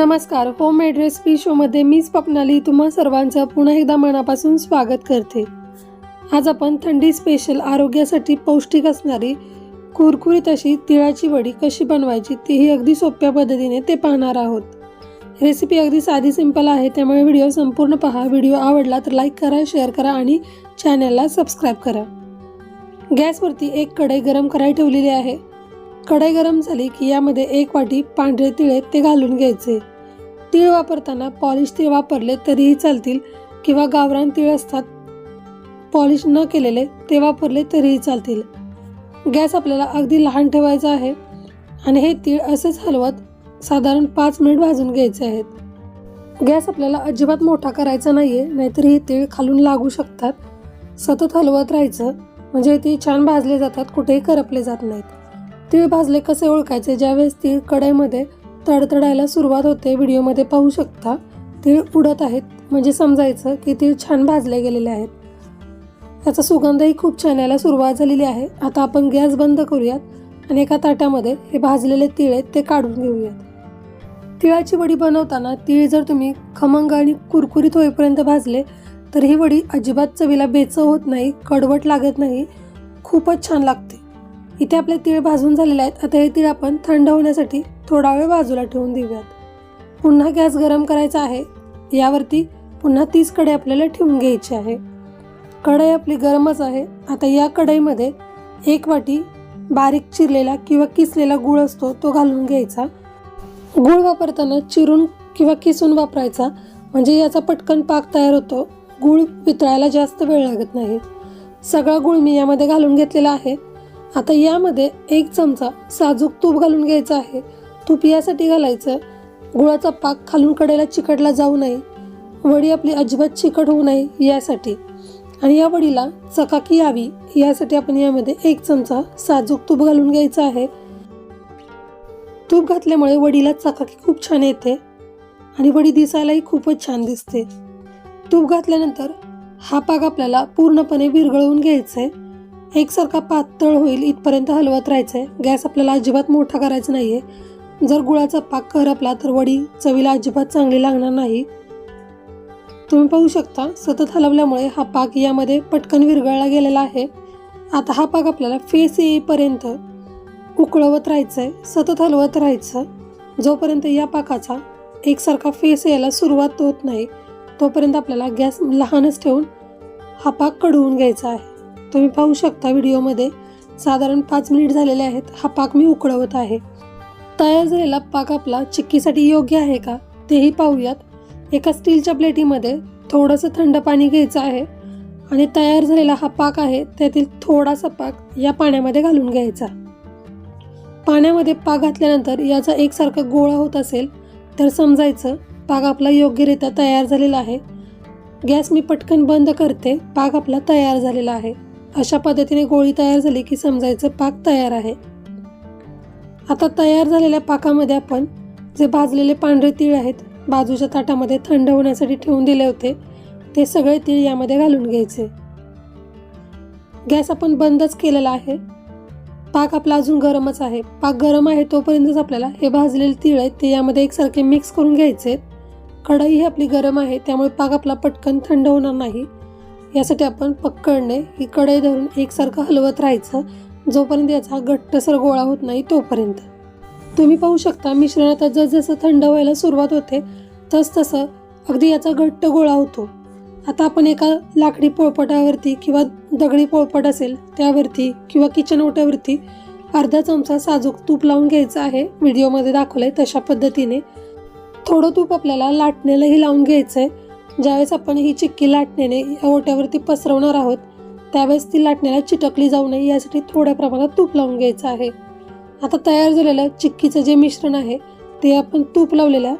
नमस्कार homemade recipe शोमध्ये मी पपनाली तुम्हा सर्वांचं पुन्हा एकदा मनापासून स्वागत करते. आज आपण थंडी स्पेशल आरोग्यासाठी पौष्टिक असणारी कुरकुरीत अशी तिळाची वडी कशी बनवायची तीही अगदी सोप्या पद्धतीने ते पाहणार आहोत. रेसिपी अगदी साधी सिंपल आहे त्यामुळे व्हिडिओ संपूर्ण पहा. व्हिडिओ आवडला तर लाईक करा शेअर करा आणि चॅनलला सबस्क्राईब करा. गॅसवरती एक कढई गरम करायला ठेवलेली आहे. कढई गरम झाली की यामध्ये एक वाटी पांढरे तिळ आहेत ते घालून घ्यायचे. तीळ वापरताना पॉलिश तीळ वापरले तरीही चालतील किंवा गावरान तीळ असतात पॉलिश न केलेले ते वापरले तरीही चालतील. गॅस आपल्याला अगदी लहान ठेवायचा आहे आणि हे तीळ असेच हलवत साधारण पाच मिनिट भाजून घ्यायचे आहेत. गॅस आपल्याला अजिबात मोठा करायचा नाही आहे नाहीतर हे तीळ खालून लागू शकतात. सतत हलवत राहायचं म्हणजे ते छान भाजले जातात कुठेही करपले जात नाहीत. तीळ भाजले कसे ओळखायचे? ज्यावेळेस तीळ कढईमध्ये तडतडायला सुरुवात होते व्हिडिओमध्ये पाहू शकता तीळ उडत आहेत. म्हणजे समजायचं की तीळ छान भाजले गेलेले आहेत. याचा सुगंधही खूप छान यायला सुरुवात झालेली आहे. आता आपण गॅस बंद करूयात आणि एका ताट्यामध्ये हे भाजलेले तीळ आहेत ते काढून घेऊयात. तिळाची वडी बनवताना तीळ जर तुम्ही खमंग आणि कुरकुरीत होईपर्यंत भाजले तर ही वडी अजिबात चवीला बेचव होत नाही कडवट लागत नाही खूपच छान लागते. इथे आपले तीळ भाजून झालेले आहेत. आता हे तीळ आपण थंड होण्यासाठी थोडा वेळ बाजूला ठेवून देऊयात. पुन्हा गॅस गरम करायचा आहे. यावरती पुन्हा तीस कढई आपल्याला ठेवून घ्यायची आहे. कढई आपली गरमच आहे. आता या कढईमध्ये एक वाटी बारीक चिरलेला किंवा किसलेला गुळ असतो तो घालून घ्यायचा. गुळ वापरताना चिरून किंवा किसून वापरायचा. म्हणजे याचा पटकन पाक तयार होतो. गुळ वितळायला जास्त वेळ लागत नाही. सगळा गुळ मी यामध्ये घालून घेतलेला आहे. आता यामध्ये एक चमचा साजूक तूप घालून घ्यायचं आहे. तूप यासाठी घालायचं. गुळाचा पाक खालून कडेला चिकटला जाऊ नये. वडी आपली अजिबात चिकट होऊ नये यासाठी. आणि या वडीला चकाकी यावी यासाठी आपण यामध्ये एक चमचा साजूक तूप घालून घ्यायचं आहे. तूप घातल्यामुळे वडीला चकाकी खूप छान येते आणि वडी दिसायलाही खूपच छान दिसते. तूप घातल्यानंतर हा पाक आपल्याला पूर्णपणे विरघळवून घ्यायचा आहे एकसारखा पातळ होईल इथपर्यंत हलवत राहायचं आहे गॅस आपल्याला अजिबात मोठा करायचा नाही आहे जर गुळाचा पाक करपला तर वडी चवीला अजिबात चांगली लागणार नाही. तुम्ही पाहू शकता सतत हलवल्यामुळे हा पाक यामध्ये पटकन विरघळला गेलेला आहे. आता हा पाक आपल्याला फेस येईपर्यंत उकळवत राहायचं आहे सतत हलवत राहायचं. जोपर्यंत या पाकाचा एकसारखा फेस यायला सुरुवात होत नाही तोपर्यंत आपल्याला गॅस लहानच ठेवून हा पाक कडवून घ्यायचा आहे. तुम्ही पाहू शकता व्हिडिओमध्ये साधारण पाच मिनिट झालेले आहेत. हा पाक मी उकळवत आहे. तयार झालेला पाक आपला चिक्कीसाठी योग्य आहे का तेही पाहूयात. एका स्टीलच्या प्लेटीमध्ये थोडंसं थंड पाणी घ्यायचं आहे आणि तयार झालेला हा पाक आहे. त्यातील थोडासा पाक या पाण्यामध्ये घालून घ्यायचा. पाण्यामध्ये पाक घातल्यानंतर याचा एकसारखा गोळा होत असेल तर समजायचं पाक आपला योग्यरित्या तयार झालेला आहे. गॅस मी पटकन बंद करते पाक आपला तयार झालेला आहे. अशा पद्धतीने गोळी तयार झाली की समजायचं पाक तयार आहे. आता तयार झालेल्या पाकामध्ये आपण जे भाजलेले पांढरे तीळ आहेत बाजूच्या ताटामध्ये थंड होण्यासाठी ठेवून दिले होते ते सगळे तीळ यामध्ये घालून घ्यायचे. गॅस आपण बंदच केलेला आहे. पाक आपला अजून गरमच आहे. पाक गरम आहे तोपर्यंतच आपल्याला हे भाजलेले तीळ आहेत ते यामध्ये एकसारखे मिक्स करून घ्यायचे कढई ही आपली गरम आहे त्यामुळे पाक आपला पटकन थंड होणार नाही. यासाठी आपण पकडणे ही कढई धरून एकसारखं हलवत राहायचं. जोपर्यंत याचा घट्टसर गोळा होत नाही तोपर्यंत. तुम्ही पाहू शकता मिश्रण आता जसजसं थंड व्हायला सुरुवात होते तस तसं अगदी याचा घट्ट गोळा होतो. आता आपण एका लाकडी पोळपटावरती किंवा दगडी पोळपट असेल त्यावरती किंवा किचन ओट्यावरती अर्धा चमचा साजूक तूप लावून घ्यायचं आहे. व्हिडिओमध्ये दाखवलं आहे तशा पद्धतीने. थोडं तूप आपल्याला लाटण्यालाही लावून घ्यायचं आहे ज्यावेळेस आपण ही चिक्की लाटण्याने या ओट्यावरती पसरवणार आहोत त्यावेळेस ती लाटण्याला चिटकली जाऊ नये यासाठी थोड्या प्रमाणात तूप लावून घ्यायचं आहे. आता तयार झालेलं चिक्कीचं जे मिश्रण आहे ते आपण तूप लावलेल्या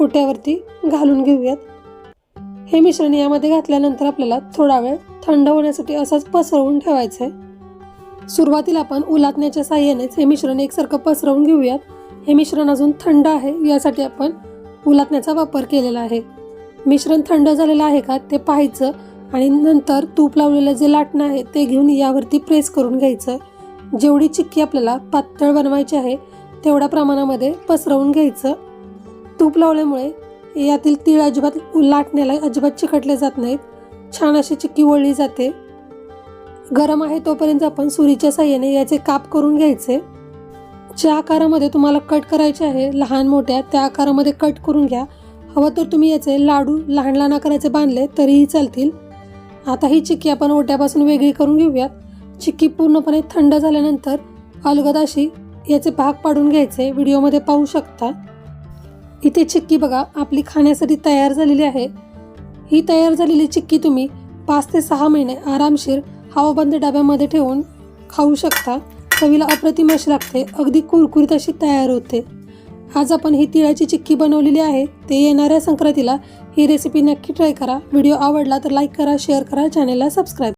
ओट्यावरती घालून घेऊयात. हे मिश्रण यामध्ये घातल्यानंतर आपल्याला थोडा वेळ थंड होण्यासाठी असंच पसरवून ठेवायचं आहे. सुरुवातीला आपण उलाटण्याच्या साह्यानेच हे मिश्रण एकसारखं पसरवून घेऊयात. हे मिश्रण अजून थंड आहे यासाठी आपण उलाटण्याचा वापर केलेला आहे. मिश्रण थंड झालेलं आहे का ते पाहायचं आणि नंतर तूप लावलेलं जे लाटणं आहे ते घेऊन यावरती प्रेस करून घ्यायचं. जेवढी चिक्की आपल्याला पातळ बनवायची आहे तेवढ्या प्रमाणामध्ये पसरवून घ्यायचं. तूप लावल्यामुळे यातील तीळ अजिबात लाटण्याला अजिबात चिकटले जात नाहीत. छान अशी चिक्की वळली जाते. गरम आहे तोपर्यंत आपण सुरीच्या साह्याने याचे काप करून घ्यायचे. ज्या आकारामध्ये तुम्हाला कट करायचे आहे लहान मोठ्या त्या आकारामध्ये कट करून घ्या. हवं तर तुम्ही याचे लाडू लहान लहान आकाराचे बांधले तरीही चालतील. आता ही चिक्की आपण ओट्यापासून वेगळी करून घेऊयात. चिक्की पूर्णपणे थंड झाल्यानंतर अलगद अशी याचे भाग पाडून घ्यायचे. व्हिडिओमध्ये पाहू शकता. इथे चिक्की बघा आपली खाण्यासाठी तयार झालेली आहे. ही तयार झालेली चिक्की तुम्ही पाच ते सहा महिने आरामशीर हवाबंद डब्यामध्ये ठेवून खाऊ शकता. चवीला अप्रतिम अशी लागते. अगदी कुरकुरीत अशी तयार होते. आज आपण ही तिळाची चिक्की बनवलेली आहे. ते येणाऱ्या संक्रांतीला ही रेसिपी नक्की ट्राय करा. व्हिडिओ आवडला तर लाईक करा शेअर करा चॅनेलला सबस्क्राईब